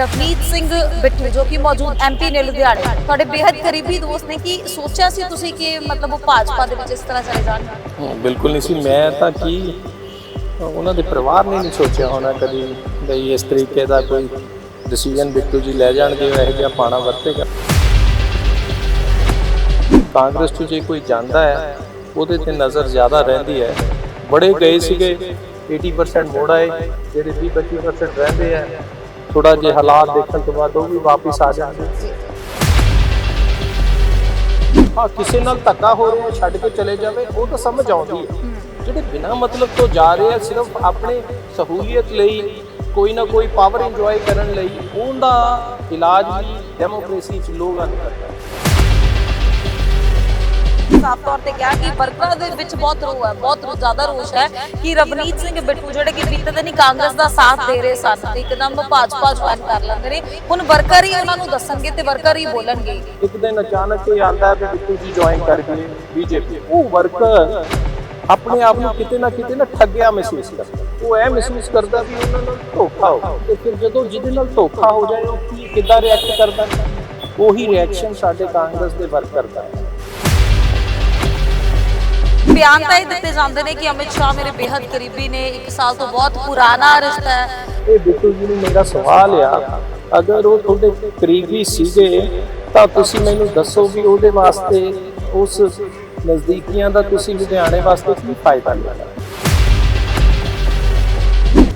ਰਵਨੀਤ ਸਿੰਘ ਬਿੱਟੂ, ਜੋ ਕਿ ਮੌਜੂਦ ਐਮਪੀ ਨੇ ਲੁਧਿਆਣੇ। ਤੁਹਾਡੇ ਬੇहद ਕਰੀਬੀ ਦੋਸਤ ਨੇ ਕਿ ਸੋਚਿਆ ਸੀ ਤੁਸੀਂ ਕਿ ਮਤਲਬ ਉਹ ਭਾਜਪਾ ਦੇ ਵਿੱਚ ਇਸ ਤਰ੍ਹਾਂ ਚਲੇ ਜਾਣ? ਬਿਲਕੁਲ ਨਹੀਂ ਸੀ। ਮੈਂ ਤਾਂ ਕੀ, ਉਹਨਾਂ ਦੇ ਪਰਿਵਾਰ ਨੇ ਨਹੀਂ ਸੋਚਿਆ ਹੋਣਾ ਕਦੀ ਬਈ ਇਸ ਤਰੀਕੇ ਦਾ ਕੋਈ ਡਿਸੀਜਨ ਬਿੱਟੂ ਜੀ ਲੈ ਜਾਣਗੇ ਇਹੋ ਜਿਹਾ ਪਾਣਾ ਵਰਤੇਗਾ। ਕਾਂਗਰਸ 'ਚ ਜੇ ਕੋਈ ਜਾਂਦਾ ਹੈ, ਉਹਦੇ ਤੇ ਨਜ਼ਰ ਜ਼ਿਆਦਾ ਰਹਿੰਦੀ ਹੈ। ਬੜੇ ਗਏ ਸੀਗੇ 80% ਮੋੜ ਆਏ, ਜਿਹੜੇ 20-25% ਰਹਿੰਦੇ ਆ। ਥੋੜਾ ਜਿਹਾ ਹਾਲਾਤ ਦੇਖਣ ਤੋਂ ਬਾਅਦ ਉਹ ਵੀ ਵਾਪਸ ਆ ਜਾਣਗੇ ਹਾਂ ਕਿਸੇ ਨਾਲ ਧੱਕਾ ਹੋ ਰਿਹਾ ਛੱਡ ਕੇ ਚਲੇ ਜਾਵੇ ਉਹ ਤਾਂ ਸਮਝ ਆਉਂਦੀ ਹੈ। ਜਿਹੜੇ ਬਿਨਾ ਮਤਲਬ ਤੋਂ ਜਾ ਰਹੇ ਆ ਸਿਰਫ ਆਪਣੇ ਸਹੂਲੀਅਤ ਲਈ ਕੋਈ ਨਾ ਕੋਈ ਪਾਵਰ ਇੰਜੋਏ ਕਰਨ ਲਈ ਉਹਦਾ ਇਲਾਜ ਵੀ ਡੈਮੋਕ੍ਰੇਸੀ ਚ ਲੋਕਾਂ ਨੇ ਕਰਦਾ ਸਾਫ਼ ਤੌਰ ਤੇ ਕਿਹਾ ਕਿ ਵਰਕਰਾਂ ਦੇ ਵਿੱਚ ਬਹੁਤ ਰੋਹ ਹੈ, ਬਹੁਤ ਰੋ- ਜ਼ਿਆਦਾ ਰੋਸ਼ ਹੈ ਕਿ ਰਵਨੀਤ ਸਿੰਘ ਬਿੱਟੂ ਜਿਹੜੇ ਕਿ ਬੀਤੇ ਦਿਨ ਹੀ ਕਾਂਗਰਸ ਦਾ ਸਾਥ ਦੇ ਰਹੇ ਸਨ ਤੇ ਇੱਕਦਮ ਭਾਜਪਾ ਜੁਆਇਨ ਕਰ ਲੈਂਦੇ ਨੇ। ਹੁਣ ਵਰਕਰ ਹੀ ਉਹਨਾਂ ਨੂੰ ਦੱਸਣਗੇ ਤੇ ਵਰਕਰ ਹੀ ਬੋਲਣਗੇ। ਇੱਕ ਦਿਨ ਅਚਾਨਕ ਹੀ ਆਂਦਾ ਵੀ ਬਿੱਟੂ ਜੀ ਜੁਆਇਨ ਕਰ ਗਏ ਬੀਜੇਪੀ। ਉਹ ਵਰਕਰ ਆਪਣੇ ਆਪ ਨੂੰ ਕਿਤੇ ਨਾ ਕਿਤੇ ਨਾ ਠੱਗਿਆ ਮਹਿਸੂਸ ਕਰਦਾ। ਉਹ ਇਹ ਮਹਿਸੂਸ ਕਰਦਾ ਵੀ ਉਹਨਾਂ ਨਾਲ ਧੋਖਾ ਹੋ ਤੇ ਫਿਰ ਜਦੋਂ ਜਿਹਦੇ ਨਾਲ ਧੋਖਾ ਹੋ ਜਾਏ, ਉਹ ਕੀ ਕਿੱਦਾਂ ਰਿਐਕਟ ਕਰਦਾ? ਉਹੀ ਰਿਐਕਸ਼ਨ ਸਾਡੇ ਕਾਂਗਰਸ ਦੇ ਵਰਕਰ ਦਾ। ਹੈ ਬਿਆਨ ਤਾਂ ਇਹ ਦਿੱਤੇ ਜਾਂਦੇ ਨੇ ਕਿ ਅਮਿਤ ਸ਼ਾਹ ਮੇਰੇ ਬੇहद ਕਰੀਬੀ ਨੇ 1 ਸਾਲ ਤੋਂ ਬਹੁਤ ਪੁਰਾਣਾ ਰਿਸ਼ਤਾ ਹੈ। ਇਹ ਬਿੱਟੂ ਜੀ ਨੂੰ ਮੇਰਾ ਸਵਾਲ ਆ, ਅਗਰ ਉਹ ਤੁਹਾਡੇ ਕਰੀਬੀ ਸੀਗੇ, ਤਾਂ ਤੁਸੀਂ ਮੈਨੂੰ ਦੱਸੋ ਵੀ ਉਹਦੇ ਵਾਸਤੇ, ਉਸ ਨਜ਼ਦੀਕੀਆਂ ਦਾ ਤੁਸੀਂ ਲੁਧਿਆਣੇ ਵਾਸਤੇ ਕੀ ਫਾਇਦਾ ਲਿਆ?